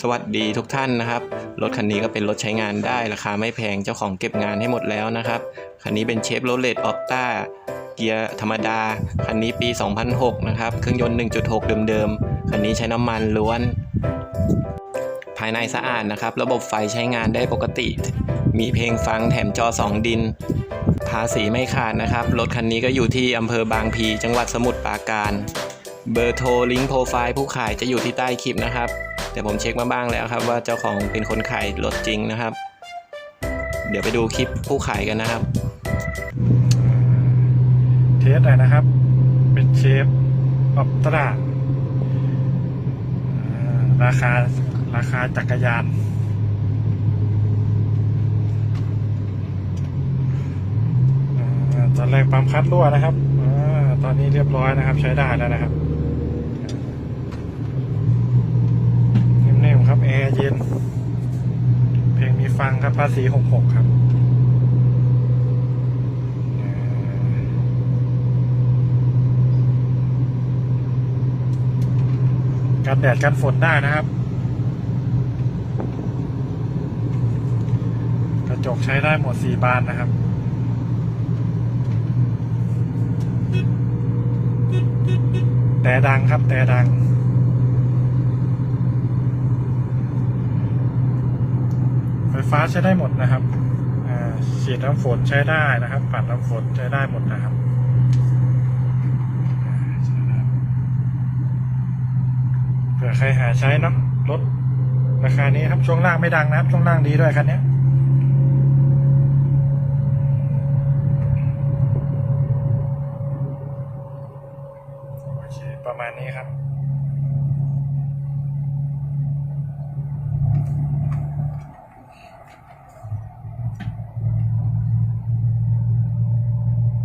สวัสดีทุกท่านนะครับ รถคันนี้ก็เป็นรถใช้งานได้ราคาไม่แพงเจ้าของเก็บงานให้หมดแล้วนะครับ คันนี้เป็นเชฟโรเลตออฟต้าเกียร์ธรรมดา คันนี้ปี 2006 นะครับ เครื่องยนต์ 1.6 เดิมๆ คันนี้ใช้น้ำมันล้วน ภายในสะอาดนะครับ ระบบไฟใช้งานได้ปกติ มีเพลงฟังแถมจอ 2 ดิน ภาษีไม่ขาดนะครับ รถคันนี้ก็อยู่ที่อำเภอบางพี จังหวัดสมุทรปราการ เบอร์โทรลิงก์โปรไฟล์ผู้ขายจะอยู่ที่ใต้คลิปนะครับ แต่ผมเช็คมาบ้างแล้วครับ ว่าเจ้าของเป็นคนขายรถจริงนะครับ เดี๋ยวไปดูคลิปผู้ขายกันนะครับ เทสหน่อยนะครับ เป็นเชฟออปตราราคาราคาจักรยานตอนแรกปั๊มคัดรั่วนะครับอตอนนี้เรียบร้อยนะครับ ใช้ได้แล้วนะครับนิ่มๆครับแอร์เย็น เพลงมีฟัง ครับภาษี66ครับอ่ากันแดดกันฝนได้นะครับ กระจกใช้ได้หมดสี่บานนะครับแต่ดังครับแต่ดัง ฟฟ้าใช้ได้หมดนะครับฉีดน้ำฝนใช้ได้นะครับ ปัดน้ำฝนใช้ได้หมดนะครับเผื่อใครหาใช้เนาะรถราคานี้ครับช่วงล่างไม่ดังนะครับ ช่วงล่างดีด้วยคันนี้ประมาณนี้ครับ